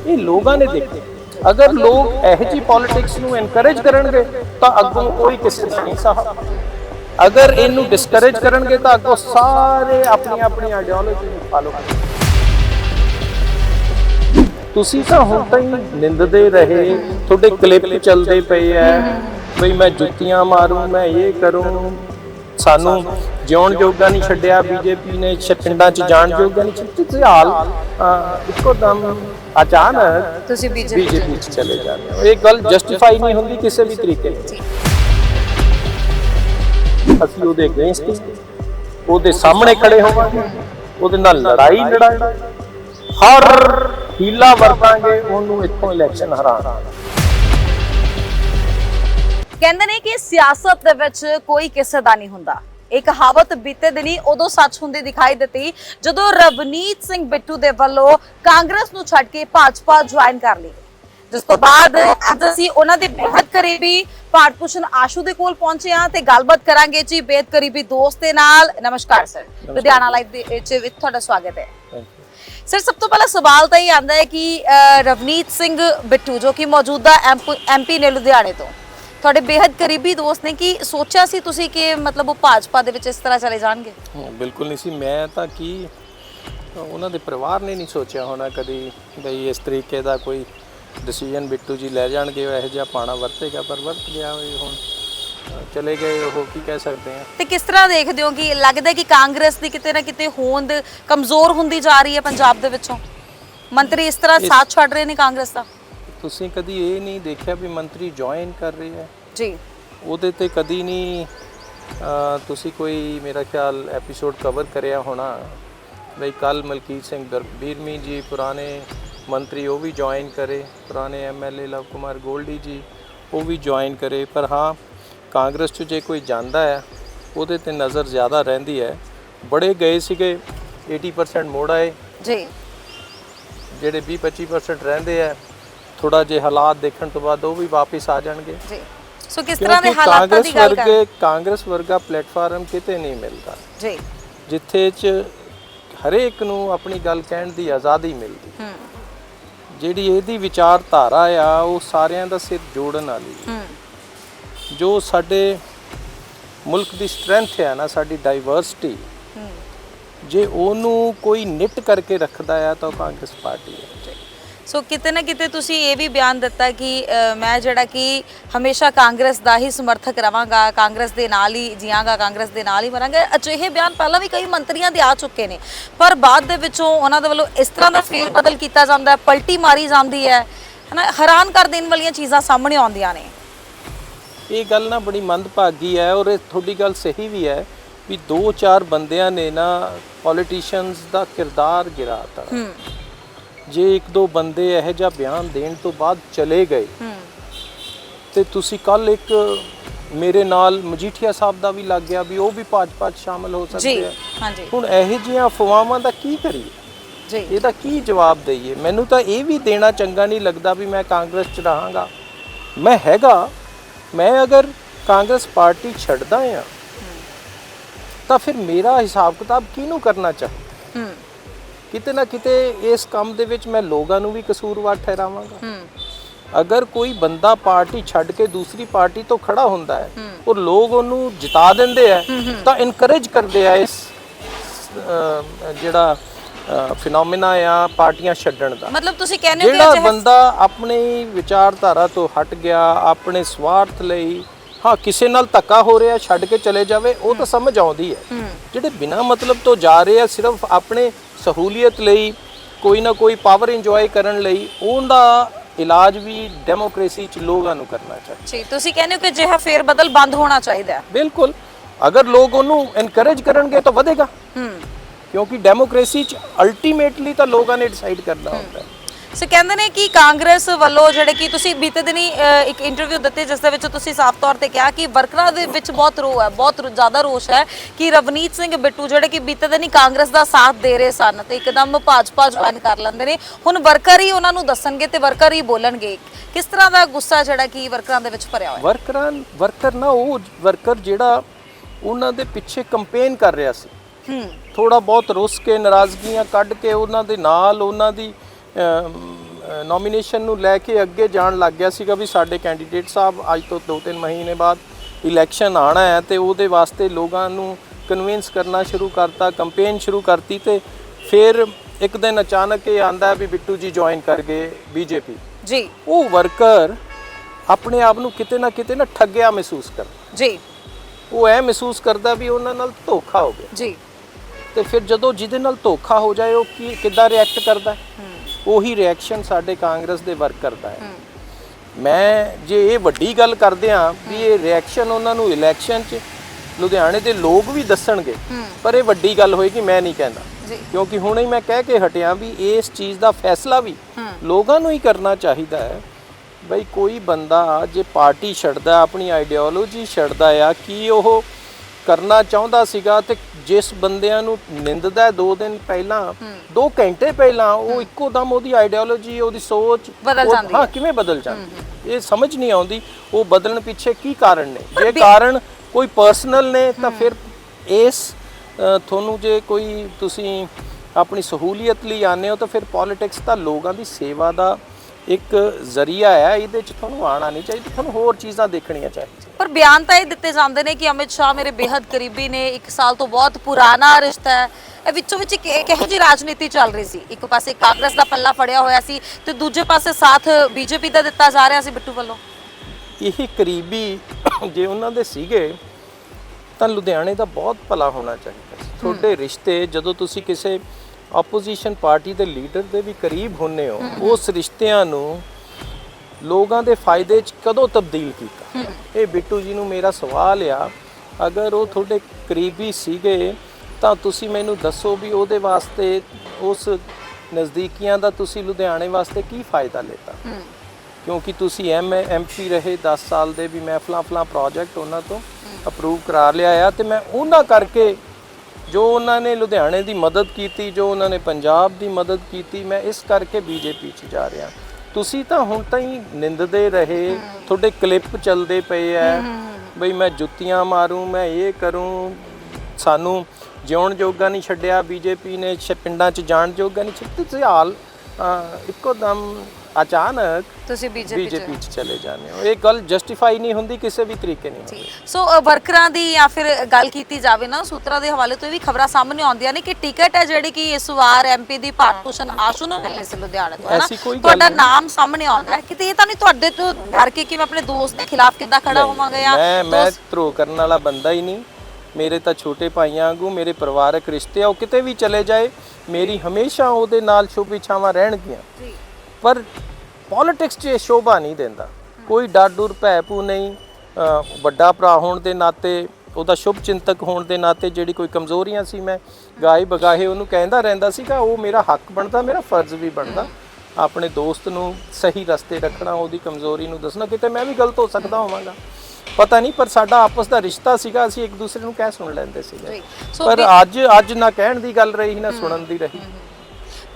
ਇਹ ਲੋਕਾਂ ਨੇ ਦੇਖਿਆ। ਅਗਰ ਲੋਕ ਇਹੋ ਜਿਹੀ ਪੋਲਿਟਿਕਸ ਨੂੰ ਐਨਕਰੇਜ ਕਰਨਗੇ, ਤਾਂ ਅੱਗੋਂ ਕੋਈ ਕਿਸੇ ਨਹੀਂ ਸਾਹ ਅਗਰ ਇਹਨੂੰ ਡਿਸਕਰੇਜ ਕਰਨਗੇ ਤਾਂ ਅੱਗੋਂ ਸਾਰੇ ਆਪਣੀ ਆਪਣੀ ਆਈਡੀਓਲੋਜੀ ਨੂੰ ਫਾਲੋ ਕਰਨਗੇ। ਤੁਸੀਂ ਤਾਂ ਹੁਣ ਤਾਈਂ ਨਿੰਦਦੇ ਰਹੇ ਤੁਹਾਡੇ ਕਲਿੱਪ ਚੱਲਦੇ ਪਏ ਐ ਬਈ ਮੈਂ ਜੁੱਤੀਆਂ ਮਾਰੂੰ ਮੈਂ ਇਹ ਕਰੂੰ। ਸਾਨੂੰ ਜਿਉਣ ਜੋਗਾ ਨਹੀਂ ਛੱਡਿਆ ਬੀਜੇਪੀ ਨੇ ਸ਼ ਪਿੰਡਾਂ 'ਚ ਜਾਣ ਜੋਗਾ ਨਹੀਂ ਛੱਡਿਆ। ਤੁਸੀਂ ਹਾਲ ਇੱਕੋ ਦਮ ਅਚਾਨਕ ਤੁਸੀਂ ਬੀਜੇਪੀ 'ਚ ਚਲੇ ਜਾਂਦੇ ਹੋ। ਇਹ ਗੱਲ ਜਸਟੀਫਾਈ ਨਹੀਂ ਹੁੰਦੀ ਕਿਸੇ ਵੀ ਤਰੀਕੇ ਨਾਲ। ਅਸੀਂ ਉਹਦੇ ਅਗੇਂਸਟ ਉਹਦੇ ਸਾਹਮਣੇ ਖੜੇ ਹੋਵਾਂਗੇ। ਉਹਦੇ ਨਾਲ ਲੜਾਈ ਲੜਾਂਗੇ। ਹਰ ਹੀਲਾ ਵਰਤਾਂਗੇ, ਉਹਨੂੰ ਇੱਥੋਂ ਇਲੈਕਸ਼ਨ ਹਰਾਉਣਾ। ਕਹਿੰਦੇ ਨੇ ਕਿ ਸਿਆਸਤ ਦੇ ਵਿੱਚ ਕੋਈ ਕਿਸੇ ਦਾ ਨਹੀਂ ਹੁੰਦਾ। ਇਹ ਕਹਾਵਤ ਬੀਤੇ ਦਿਨੀ ਉਦੋਂ ਸੱਚ ਹੁੰਦੀ ਦਿਖਾਈ ਦਿੱਤੀ, ਜਦੋਂ ਰਵਨੀਤ ਸਿੰਘ ਬਿੱਟੂ ਦੇ ਵੱਲੋਂ ਕਾਂਗਰਸ ਨੂੰ ਛੱਡ ਕੇ ਭਾਜਪਾ ਜੁਆਇਨ ਕਰ ਲਈ ਜਿਸ ਤੋਂ ਬਾਅਦ ਅੱਜ ਅਸੀਂ ਉਹਨਾਂ ਦੇ ਬੇहद ਕਰੀਬੀ ਭਾਰਤ ਭੂਸ਼ਣ ਆਸ਼ੂ ਦੇ ਕੋਲ ਪਹੁੰਚੇ ਆ ਤੇ ਗੱਲਬਾਤ ਕਰਾਂਗੇ ਜੀ ਬੇਤਕਰੀਬੀ ਦੋਸਤ ਦੇ ਨਾਲ। ਨਮਸਕਾਰ ਸਰ ਲੁਧਿਆਣਾ ਲਾਈਵ ਦੇ ਵਿੱਚ ਤੁਹਾਡਾ ਸਵਾਗਤ ਹੈ। ਸਰ ਸਭ ਤੋਂ ਪਹਿਲਾ ਸਵਾਲ ਤਾਂ ਇਹ ਆਂਦਾ ਹੈ ਕਿ ਰਵਨੀਤ ਸਿੰਘ ਬਿੱਟੂ ਜੋ ਕਿ ਮੌਜੂਦਾ ਐਮਪੀ ਨੇ ਲੁਧਿਆਣੇ ਤੋਂ ਤੁਹਾਡੇ ਬੇहद ਕਰੀਬੀ ਦੋਸਤ ਨੇ ਕਿ ਸੋਚਿਆ ਸੀ ਤੁਸੀਂ ਕਿ ਮਤਲਬ ਉਹ ਭਾਜਪਾ ਦੇ ਵਿੱਚ ਇਸ ਤਰ੍ਹਾਂ ਚਲੇ ਜਾਣਗੇ? ਬਿਲਕੁਲ ਨਹੀਂ ਸੀ। ਮੈਂ ਤਾਂ ਕੀ ਉਹਨਾਂ ਦੇ ਪਰਿਵਾਰ ਨੇ ਨਹੀਂ ਸੋਚਿਆ ਹੋਣਾ ਕਦੀ ਬਈ ਇਸ ਤਰੀਕੇ ਦਾ ਕੋਈ ਡਿਸੀਜਨ ਬਿੱਟੂ ਜੀ ਲੈ ਜਾਣਗੇ ਇਹੋ ਜਿਹਾ ਪਾਣਾ ਵਰਤੇਗਾ ਪਰ ਵਰਤ ਗਿਆ ਹੋਏ ਹੁਣ ਚਲੇ ਗਏ ਉਹ ਕੀ ਕਹਿ ਸਕਦੇ ਆ। ਤੇ ਕਿਸ ਤਰ੍ਹਾਂ ਦੇਖਦੇ ਹੋ ਕਿ ਲੱਗਦਾ ਕਿ ਕਾਂਗਰਸ ਦੀ ਕਿਤੇ ਨਾ ਕਿਤੇ ਹੋਂਦ ਕਮਜ਼ੋਰ ਹੁੰਦੀ ਜਾ ਰਹੀ ਹੈ ਪੰਜਾਬ ਦੇ ਵਿੱਚੋਂ? ਮੰਤਰੀ ਇਸ ਤਰ੍ਹਾਂ ਸਾਥ ਛੱਡ ਰਹੇ ਨੇ ਕਾਂਗਰਸ ਦਾ? ਤੁਸੀਂ ਕਦੀ ਇਹ ਨਹੀਂ ਦੇਖਿਆ ਵੀ ਮੰਤਰੀ ਜੁਆਇਨ ਕਰ ਰਹੇ ਹੈ? ਜੀ। ਉਹਦੇ ਤੇ ਕਦੀ ਨਹੀਂ ਤੁਸੀਂ ਕੋਈ ਮੇਰਾ ਖਿਆਲ ਐਪੀਸੋਡ ਕਵਰ ਕਰਿਆ ਹੋਣਾ ਬਈ ਕੱਲ ਮਲਕੀਤ ਸਿੰਘ ਦਰਬੀਰਮੀ ਜੀ ਪੁਰਾਣੇ ਮੰਤਰੀ ਉਹ ਵੀ ਜੁਆਇਨ ਕਰੇ ਪੁਰਾਣੇ ਐਮਐਲਏ ਲਵ ਕੁਮਾਰ ਗੋਲਡੀ ਜੀ ਉਹ ਵੀ ਜੁਆਇਨ ਕਰੇ ਪਰ ਹਾਂ ਕਾਂਗਰਸ 'ਚ ਜੇ ਕੋਈ ਜਾਂਦਾ ਹੈ ਉਹਦੇ ਤੇ ਨਜ਼ਰ ਜ਼ਿਆਦਾ ਰਹਿੰਦੀ ਹੈ। ਬੜੇ ਗਏ ਸੀਗੇ 80% ਮੋੜ ਆਏ। ਜੀ। ਜਿਹੜੇ 20-25% ਰਹਿੰਦੇ ਆ ਥੋੜਾ ਜਿਹਾ ਹਾਲਾਤ ਦੇਖਣ ਤੋਂ ਬਾਅਦ ਉਹ ਵੀ ਵਾਪਸ ਆ ਜਾਣਗੇ। ਜੀ। ਸੋ ਕਿਸ ਤਰ੍ਹਾਂ ਦੇ ਹਾਲਾਤਾਂ ਦੀ ਗੱਲ ਕਰ ਕਾਂਗਰਸ ਵਰਗਾ ਪਲੇਟਫਾਰਮ ਕਿਤੇ ਨਹੀਂ ਮਿਲਦਾ। ਜੀ। ਜਿੱਥੇ ਚ ਹਰੇਕ ਨੂੰ ਆਪਣੀ ਗੱਲ ਕਹਿਣ ਦੀ ਆਜ਼ਾਦੀ ਮਿਲਦੀ। ਹੂੰ। ਜਿਹੜੀ ਇਹਦੀ ਵਿਚਾਰਧਾਰਾ ਆ ਉਹ ਸਾਰਿਆਂ ਦਾ ਸਿਰ ਜੋੜਨ ਵਾਲੀ ਹੈ। ਜੋ ਸਾਡੇ ਮੁਲਕ ਦੀ ਸਟਰੈਂਥ ਹੈ ਨਾ ਸਾਡੀ ਡਾਈਵਰਸਿਟੀ ਜੇ ਉਹਨੂੰ ਕੋਈ ਨਿਟ ਕਰਕੇ ਰੱਖਦਾ ਆ ਤਾਂ ਕਾਂਗਰਸ ਪਾਰਟੀ ਹੈ। ਸੋ ਕਿਤੇ ਨਾ ਕਿਤੇ ਤੁਸੀਂ ਇਹ ਵੀ ਬਿਆਨ ਦਿੱਤਾ ਕਿ ਅ, ਮੈਂ ਜਿਹੜਾ ਕਿ ਹਮੇਸ਼ਾ ਕਾਂਗਰਸ ਦਾ ਹੀ ਸਮਰਥਕ ਰਵਾਂਗਾ ਕਾਂਗਰਸ ਦੇ ਨਾਲ ਹੀ ਜੀਵਾਂਗਾ ਕਾਂਗਰਸ ਦੇ ਨਾਲ ਹੀ ਮਰਾਂਗਾ। ਅਜਿਹੇ ਬਿਆਨ ਪਹਿਲਾਂ ਵੀ ਕਈ ਮੰਤਰੀਆਂ ਦੇ ਆ ਚੁੱਕੇ ਨੇ। ਪਰ ਬਾਅਦ ਦੇ ਵਿੱਚੋਂ ਉਹਨਾਂ ਦੇ ਵੱਲੋਂ ਇਸ ਤਰ੍ਹਾਂ ਦਾ ਫੇਰ ਬਦਲ ਕੀਤਾ ਜਾਂਦਾ ਹੈ ਪਲਟੀ ਮਾਰੀ ਜਾਂਦੀ ਹੈ। ਹਨਾ ਹੈਰਾਨ ਕਰ ਦੇਣ ਵਾਲੀਆਂ ਚੀਜ਼ਾਂ ਸਾਹਮਣੇ ਆਉਂਦੀਆਂ ਨੇ। ਇਹ ਗੱਲ ਨਾ ਬੜੀ ਮੰਦਭਾਗੀ ਹੈ ਔਰ ਇਹ ਤੁਹਾਡੀ ਗੱਲ ਸਹੀ ਵੀ ਹੈ ਵੀ ਦੋ ਚਾਰ ਬੰਦਿਆਂ ਨੇ ਨਾ ਪੋਲੀਟੀਸ਼ੀਅਨਸ ਦਾ ਕਿਰਦਾਰ ਗਿਰਾਤਾ ਹੂੰ। ਜੇ ਇੱਕ ਦੋ ਬੰਦੇ ਇਹੋ ਜਿਹਾ ਬਿਆਨ ਦੇਣ ਤੋਂ ਬਾਅਦ ਚਲੇ ਗਏ ਤੇ ਤੁਸੀਂ ਕੱਲ ਇੱਕ ਮੇਰੇ ਨਾਲ ਮਜੀਠੀਆ ਸਾਹਿਬ ਦਾ ਵੀ ਲੱਗ ਗਿਆ ਵੀ ਉਹ ਵੀ ਭਾਜਪਾ 'ਚ ਸ਼ਾਮਲ ਹੋ ਸਕਦੇ ਆ। ਹਾਂਜੀ। ਹੁਣ ਇਹੋ ਜਿਹੀਆਂ ਅਫਵਾਹਾਂ ਦਾ ਕੀ ਕਰੀਏ? ਜੀ। ਇਹਦਾ ਕੀ ਜਵਾਬ ਦਈਏ? ਮੈਨੂੰ ਤਾਂ ਇਹ ਵੀ ਦੇਣਾ ਚੰਗਾ ਨਹੀਂ ਲੱਗਦਾ ਵੀ ਮੈਂ ਕਾਂਗਰਸ 'ਚ ਰਹਾਂਗਾ। ਮੈਂ ਹੈਗਾ ਮੈਂ ਅਗਰ ਕਾਂਗਰਸ ਪਾਰਟੀ ਛੱਡਦਾ ਆ ਤਾਂ ਫਿਰ ਮੇਰਾ ਹਿਸਾਬ ਕਿਤਾਬ ਕਿਹਨੂੰ ਕਰਨਾ ਚਾਹੀਦਾ? ਹੂੰ। ਕਿਤੇ ਨਾ ਕਿਤੇ ਇਸ ਕੰਮ ਦੇ ਵਿੱਚ ਮੈਂ ਲੋਕਾਂ ਨੂੰ ਵੀ ਕਸੂਰਵਾਰ ਠਹਿਰਾਵਾਂਗਾ। ਅਗਰ ਕੋਈ ਬੰਦਾ ਪਾਰਟੀ ਛੱਡ ਕੇ ਦੂਸਰੀ ਪਾਰਟੀ ਤੋਂ ਖੜਾ ਹੁੰਦਾ ਹੈ ਔਰ ਲੋਕ ਉਹਨੂੰ ਜਿਤਾ ਦਿੰਦੇ ਆ ਤਾਂ ਇਨਕਰੇਜ ਕਰਦੇ ਆ ਇਸ ਜਿਹੜਾ ਫਿਨੋਮੇਨਾ ਆ ਪਾਰਟੀਆਂ ਛੱਡਣ ਦਾ। ਮਤਲਬ ਤੁਸੀਂ ਕਹਿੰਦੇ ਹੋ ਜਿਹੜਾ ਬੰਦਾ ਆਪਣੀ ਵਿਚਾਰਧਾਰਾ ਤੋਂ ਹਟ ਗਿਆ ਆਪਣੇ ਸਵਾਰਥ ਲਈ ਹਾਂ ਕਿਸੇ ਨਾਲ ਧੱਕਾ ਹੋ ਰਿਹਾ ਛੱਡ ਕੇ ਚਲੇ ਜਾਵੇ ਉਹ ਤਾਂ ਸਮਝ ਆਉਂਦੀ ਹੈ। ਜਿਹੜੇ ਬਿਨਾ ਮਤਲਬ ਤੋਂ ਜਾ ਰਹੇ ਆ ਸਿਰਫ ਆਪਣੇ ਸਹੂਲੀਅਤ ਲਈ ਕੋਈ ਨਾ ਕੋਈ ਪਾਵਰ ਇੰਜੋਏ ਕਰਨ ਲਈ ਉਹਦਾ ਇਲਾਜ ਵੀ ਡੈਮੋਕ੍ਰੇਸੀ ਚ ਲੋਕਾਂ ਨੂੰ ਕਰਨਾ ਚਾਹੀਦਾ। ਜੀ ਤੁਸੀਂ ਕਹਿੰਦੇ ਹੋ ਕਿ ਅਜਿਹਾ ਫੇਰ ਬਦਲ ਬੰਦ ਹੋਣਾ ਚਾਹੀਦਾ ਹੈ। ਬਿਲਕੁਲ। ਅਗਰ ਲੋਕ ਉਹਨੂੰ ਐਨਕਰੇਜ ਕਰਨਗੇ ਤਾਂ ਵਧੇਗਾ। ਹੂੰ। ਕਿਉਂਕਿ ਡੈਮੋਕ੍ਰੇਸੀ ਚ ਅਲਟੀਮੇਟਲੀ ਤਾਂ ਲੋਕਾਂ ਨੇ ਡਿਸਾਈਡ ਕਰਨਾ ਹੁੰਦਾ ਹੈ। ਸੋ ਕਹਿੰਦੇ ਨੇ ਕਿ ਕਾਂਗਰਸ ਵੱਲੋਂ ਜਿਹੜੇ ਕਿ ਤੁਸੀਂ ਬੀਤੇ ਦਿਨੀ ਅ, ਇੱਕ ਇੰਟਰਵਿਊ ਦਿੱਤੇ ਜਿਸ ਦੇ ਵਿੱਚ ਤੁਸੀਂ ਸਾਫ਼ ਤੌਰ ਤੇ ਕਿਹਾ ਕਿ ਵਰਕਰਾਂ ਦੇ ਵਿੱਚ ਬਹੁਤ ਰੋਹ ਹੈ ਬਹੁਤ ਰੋ- ਜ਼ਿਆਦਾ ਰੋਸ਼ ਹੈ ਕਿ ਰਵਨੀਤ ਸਿੰਘ ਬਿੱਟੂ ਜਿਹੜੇ ਕਿ ਬੀਤੇ ਦਿਨੀ ਕਾਂਗਰਸ ਦਾ ਸਾਥ ਦੇ ਰਹੇ ਸਨ ਤੇ ਇੱਕਦਮ ਭਾਜਪਾ ਜੁਆਇਨ ਕਰ ਲੈਂਦੇ ਨੇ। ਹੁਣ ਵਰਕਰ ਹੀ ਉਹਨਾਂ ਨੂੰ ਦੱਸਣਗੇ ਤੇ ਵਰਕਰ ਹੀ ਬੋਲਣਗੇ। ਕਿਸ ਤਰ੍ਹਾਂ ਦਾ ਗੁੱਸਾ ਜਿਹੜਾ ਕਿ ਵਰਕਰਾਂ ਦੇ ਵਿੱਚ ਭਰਿਆ ਹੋਇਆ? ਵਰਕਰਾਂ ਵਰਕਰ ਨਾ ਉਹ ਵਰਕਰ ਜਿਹੜਾ ਉਹਨਾਂ ਦੇ ਪਿੱਛੇ ਕੰਪੇਨ ਕਰ ਰਿਹਾ ਸੀ। ਹੂੰ। ਥੋੜਾ ਬਹੁਤ ਰੁੱਸ ਕੇ ਨਾਰਾਜ਼ਗੀਆਂ ਕੱਢ ਕੇ ਉਹਨਾਂ ਦੇ ਨਾਲ ਉਹਨਾਂ ਦੀ ਨੋਮੀਨੇਸ਼ਨ ਨੂੰ ਲੈ ਕੇ ਅੱਗੇ ਜਾਣ ਲੱਗ ਗਿਆ ਸੀਗਾ ਵੀ ਸਾਡੇ ਕੈਂਡੀਡੇਟ ਸਾਹਿਬ ਅੱਜ ਤੋਂ 2-3 ਮਹੀਨੇ ਬਾਅਦ ਇਲੈਕਸ਼ਨ ਆਣਾ ਹੈ ਤੇ ਉਹਦੇ ਵਾਸਤੇ ਲੋਕਾਂ ਨੂੰ ਕਨਵਿੰਸ ਕਰਨਾ ਸ਼ੁਰੂ ਕਰਤਾ ਕੰਪੇਨ ਸ਼ੁਰੂ ਕਰਤੀ ਤੇ ਫਿਰ ਇੱਕ ਦਿਨ ਅਚਾਨਕ ਇਹ ਆਂਦਾ ਵੀ ਬਿੱਟੂ ਜੀ ਜੁਆਇਨ ਕਰ ਗਏ ਬੀਜੇਪੀ। ਜੀ। ਉਹ ਵਰਕਰ ਆਪਣੇ ਆਪ ਨੂੰ ਕਿਤੇ ਨਾ ਕਿਤੇ ਨਾ ਠੱਗਿਆ ਮਹਿਸੂਸ ਕਰਦਾ ਜੀ। ਉਹ ਇਹ ਮਹਿਸੂਸ ਕਰਦਾ ਵੀ ਉਹਨਾਂ ਨਾਲ ਧੋਖਾ ਹੋ ਗਿਆ। ਜੀ। ਤੇ ਫਿਰ ਜਦੋਂ ਜਿਹਦੇ ਨਾਲ ਧੋਖਾ ਹੋ ਜਾਏ ਉਹ ਕੀ ਕਿੱਦਾਂ ਰਿਐਕਟ ਕਰਦਾ? ਹੈ? ਉਹੀ ਰਿਐਕਸ਼ਨ ਸਾਡੇ ਕਾਂਗਰਸ ਦੇ ਵਰਕ ਕਰਦਾ ਹੈ। ਮੈਂ ਜੇ ਇਹ ਵੱਡੀ ਗੱਲ ਕਰਦੇ ਆ ਵੀ ਇਹ ਰਿਐਕਸ਼ਨ ਉਹਨਾਂ ਨੂੰ ਇਲੈਕਸ਼ਨ 'ਚ ਲੁਧਿਆਣੇ ਦੇ ਲੋਕ ਵੀ ਦੱਸਣਗੇ ਪਰ ਇਹ ਵੱਡੀ ਗੱਲ ਹੋਏਗੀ ਮੈਂ ਨਹੀਂ ਕਹਿੰਦਾ। ਕਿਉਂਕਿ ਹੁਣੇ ਹੀ ਮੈਂ ਕਹਿ ਕੇ ਹਟਿਆ ਵੀ ਇਸ ਚੀਜ਼ ਦਾ ਫੈਸਲਾ ਵੀ ਲੋਕਾਂ ਨੂੰ ਹੀ ਕਰਨਾ ਚਾਹੀਦਾ ਹੈ। ਬਈ ਕੋਈ ਬੰਦਾ ਜੇ ਪਾਰਟੀ ਛੱਡਦਾ ਆਪਣੀ ਆਈਡੀਓਲੋਜੀ ਛੱਡਦਾ ਆ ਕੀ ਉਹ ਕਰਨਾ ਚਾਹੁੰਦਾ ਸੀਗਾ ਤੇ ਜਿਸ ਬੰਦਿਆਂ ਨੂੰ ਨਿੰਦਦਾ ਹੈ ਦੋ ਦਿਨ ਪਹਿਲਾਂ ਦੋ ਘੰਟੇ ਪਹਿਲਾਂ ਉਹ ਇੱਕੋ ਦਮ ਉਹਦੀ ਆਈਡੀਓਲੋਜੀ ਉਹਦੀ ਸੋਚ ਬਦਲ ਉਹ- ਜਾਂਦੀ ਹਾਂ ਕਿਵੇਂ ਬਦਲ ਜਾਂਦੀ ਇਹ ਸਮਝ ਨਹੀਂ ਆਉਂਦੀ ਉਹ ਬਦਲਣ ਪਿੱਛੇ ਕੀ ਕਾਰਨ ਨੇ? ਜੇ ਕਾਰਨ ਕੋਈ ਪਰਸਨਲ ਨੇ ਤਾਂ ਫਿਰ ਇਸ ਤੁਹਾਨੂੰ ਜੇ ਕੋਈ ਤੁਸੀਂ ਆਪਣੀ ਸਹੂਲੀਅਤ ਲਈ ਆਨੇ ਹੋ ਤਾਂ ਫਿਰ ਪੋਲਿਟਿਕਸ ਤਾਂ ਲੋਕਾਂ ਦੀ ਸੇਵਾ ਦਾ ਇੱਕ ਜ਼ਰੀਆ ਹੈ। ਇਹਦੇ ਚ ਤੁਹਾਨੂੰ ਆਣਾ ਨਹੀਂ ਚਾਹੀਦਾ ਤੁਹਾਨੂੰ ਹੋਰ ਚੀਜ਼ਾਂ ਦੇਖਣੀਆਂ ਚਾਹੀਦੀਆਂ। ਪਰ ਬਿਆਨ ਤਾਂ ਇਹ ਦਿੱਤੇ ਜਾਂਦੇ ਨੇ ਕਿ ਅਮਿਤ ਸ਼ਾਹ ਮੇਰੇ ਬੇहद ਕਰੀਬੀ ਨੇ ਇੱਕ ਸਾਲ ਤੋਂ ਬਹੁਤ ਪੁਰਾਣਾ ਰਿਸ਼ਤਾ ਹੈ। ਇਹ ਵਿੱਚੋਂ ਵਿੱਚ ਕਿਹੋ ਜਿਹੀ ਰਾਜਨੀਤੀ ਚੱਲ ਰਹੀ ਸੀ। ਇੱਕ ਪਾਸੇ ਕਾਂਗਰਸ ਦਾ ਪੱਲਾ ਫੜਿਆ ਹੋਇਆ ਸੀ ਤੇ ਦੂਜੇ ਪਾਸੇ ਸਾਥ ਬੀਜੇਪੀ ਦਾ ਦਿੱਤਾ ਜਾ ਰਿਹਾ ਸੀ ਬਿੱਟੂ ਵੱਲੋਂ। ਇਹ ਕਰੀਬੀ ਜੇ ਉਹਨਾਂ ਦੇ ਸੀਗੇ ਤਾਂ ਲੁਧਿਆਣੇ ਦਾ ਬਹੁਤ ਭਲਾ ਹੋਣਾ ਚਾਹੀਦਾ ਸੀ। ਤੁਹਾਡੇ ਰਿਸ਼ਤੇ ਜਦੋਂ ਤੁਸੀਂ ਕਿਸੇ ਆਪੋਜੀਸ਼ਨ ਪਾਰਟੀ ਦੇ ਲੀਡਰ ਦੇ ਵੀ ਕਰੀਬ ਹੁੰਨੇ ਹੋ। ਉਸ ਰਿਸ਼ਤਿਆਂ ਨੂੰ ਲੋਕਾਂ ਦੇ ਫਾਇਦੇ 'ਚ ਕਦੋਂ ਤਬਦੀਲ ਕੀਤਾ? ਇਹ ਬਿੱਟੂ ਜੀ ਨੂੰ ਮੇਰਾ ਸਵਾਲ ਆ। ਅਗਰ ਉਹ ਤੁਹਾਡੇ ਕਰੀਬੀ ਸੀਗੇ ਤਾਂ ਤੁਸੀਂ ਮੈਨੂੰ ਦੱਸੋ ਵੀ ਉਹਦੇ ਵਾਸਤੇ ਉਸ ਨਜ਼ਦੀਕੀਆਂ ਦਾ ਤੁਸੀਂ ਲੁਧਿਆਣੇ ਵਾਸਤੇ ਕੀ ਫਾਇਦਾ ਲਿੱਤਾ? ਕਿਉਂਕਿ ਤੁਸੀਂ ਐਮ ਐਮਪੀ ਰਹੇ 10 ਸਾਲ ਦੇ ਵੀ ਮੈਂ ਫਲਾਂ ਫਲਾਂ ਪ੍ਰੋਜੈਕਟ ਉਹਨਾਂ ਤੋਂ ਅਪਰੂਵ ਕਰਾ ਲਿਆ ਆ ਤੇ ਮੈਂ ਉਹਨਾਂ ਕਰਕੇ ਜੋ ਉਹਨਾਂ ਨੇ ਲੁਧਿਆਣੇ ਦੀ ਮਦਦ ਕੀਤੀ ਜੋ ਉਹਨਾਂ ਨੇ ਪੰਜਾਬ ਦੀ ਮਦਦ ਕੀਤੀ ਮੈਂ ਇਸ ਕਰਕੇ ਬੀਜੇਪੀ 'ਚ ਜਾ ਰਿਹਾ। ਤੁਸੀਂ ਤਾਂ ਹੁਣ ਤਾਈਂ ਨਿੰਦਦੇ ਰਹੇ। ਤੁਹਾਡੇ ਕਲਿੱਪ ਚੱਲਦੇ ਪਏ ਐ। ਬਈ ਮੈਂ ਜੁੱਤੀਆਂ ਮਾਰੂੰ ਮੈਂ ਇਹ ਕਰੂੰ। ਸਾਨੂੰ ਜਿਉਣ ਜੋਗਾ ਨਹੀਂ ਛੱਡਿਆ। ਬੀਜੇਪੀ ਨੇ ਪਿੰਡਾਂ 'ਚ ਜਾਣ ਜੋਗਾ ਨਹੀਂ ਛੱਡਿਆ। ਤੁਸੀਂ ਹਾਲ ਇੱਕੋ ਦਮ ਅਚਾਨਕ ਤੁਸੀਂ ਬੀਜੇਪੀ ਚ ਬੀਜੇਪੀ 'ਚ ਚਲੇ ਜਾਂਦੇ ਹੋ। ਇਹ ਗੱਲ ਜਸਟੀਫਾਈ ਨਹੀਂ ਹੁੰਦੀ ਕਿਸੇ ਵੀ ਤਰੀਕੇ ਨਹੀਂ ਹੁੰਦੀ। ਸੋ ਵਰਕਰਾਂ ਦੀ ਜਾਂ ਫਿਰ ਗੱਲ ਕੀਤੀ ਜਾਵੇ ਨਾ ਸੂਤਰਾਂ ਦੇ ਹਵਾਲੇ ਤੋਂ ਇਹ ਵੀ ਖਬਰਾਂ ਸਾਹਮਣੇ ਆਉਂਦੀਆਂ ਨੇ ਕਿ ਟਿਕਟ ਹੈ ਜਿਹੜੀ ਕਿ ਇਸ ਵਾਰ ਐਮਪੀ ਦੀ ਭਾਰਤ ਭੂਸ਼ਣ ਆਸ਼ੂ ਨੂੰ ਮਿਲਣੀ ਸੀ ਲੁਧਿਆਣਾ ਤੋਂ ਐਸੀ ਕੋਈ ਗੱਲ ਤੁਹਾਡਾ। ਨਾਮ ਸਾਹਮਣੇ ਆਉਂਦਾ ਹੈ ਕਿਤੇ ਇਹ ਤਾਂ ਨਹੀਂ ਤੁਹਾਡੇ ਤੋਂ ਡਰ ਕੇ ਕਿ ਮੈਂ ਆਪਣੇ ਦੋਸਤ ਦੇ ਖਿਲਾਫ ਕਿੱਦਾਂ ਖੜਾ ਹੋਵਾਂਗਾ ਜਾਂ ਮੈਂ ਮੈਂ ਧਰੋ ਕਰਨ ਵਾਲਾ ਬੰਦਾ ਹੀ ਨਹੀਂ। ਮੇਰੇ ਤਾਂ ਛੋਟੇ ਭਾਈਆਂ ਵਾਂਗੂ ਮੇਰੇ ਪਰਿਵਾਰਕ ਰਿਸ਼ਤੇ ਆ ਉਹ ਕਿਤੇ ਵੀ ਚਲੇ ਜਾਏ ਮੇਰੀ ਹਮੇਸ਼ਾ ਉਹਦੇ ਨਾਲ ਸ਼ੁਭ ਇੱਛਾਵਾਂ ਰਹਿਣਗੀਆਂ। ਜੀ। ਪਰ ਪੋਲਿਟਿਕਸ 'ਚ ਇਹ ਸ਼ੋਭਾ ਨਹੀਂ ਦਿੰਦਾ। ਕੋਈ ਡਰ ਡੁਰ ਭੈ ਭੂ ਨਹੀਂ ਵੱਡਾ ਭਰਾ ਹੋਣ ਦੇ ਨਾਤੇ ਉਹਦਾ ਸ਼ੁਭ ਚਿੰਤਕ ਹੋਣ ਦੇ ਨਾਤੇ ਜਿਹੜੀ ਕੋਈ ਕਮਜ਼ੋਰੀਆਂ ਸੀ ਮੈਂ ਗਾਏ ਬਗਾਹੇ ਉਹਨੂੰ ਕਹਿੰਦਾ ਰਹਿੰਦਾ ਸੀਗਾ ਉਹ ਮੇਰਾ ਹੱਕ ਬਣਦਾ ਮੇਰਾ ਫਰਜ਼ ਵੀ ਬਣਦਾ। ਆਪਣੇ ਦੋਸਤ ਨੂੰ ਸਹੀ ਰਸਤੇ ਰੱਖਣਾ ਉਹਦੀ ਕਮਜ਼ੋਰੀ ਨੂੰ ਦੱਸਣਾ ਕਿਤੇ ਮੈਂ ਵੀ ਗਲਤ ਹੋ ਸਕਦਾ ਹੋਵਾਂਗਾ। ਪਤਾ ਨਹੀਂ ਪਰ ਸਾਡਾ ਆਪਸ ਦਾ ਰਿਸ਼ਤਾ ਸੀਗਾ ਅਸੀਂ ਇੱਕ ਦੂਸਰੇ ਨੂੰ ਕਹਿ ਸੁਣ ਲੈਂਦੇ ਸੀਗੇ। ਪਰ ਅੱਜ ਅੱਜ ਨਾ ਕਹਿਣ ਦੀ ਗੱਲ ਰਹੀ ਨਾ ਸੁਣਨ ਦੀ ਰਹੀ।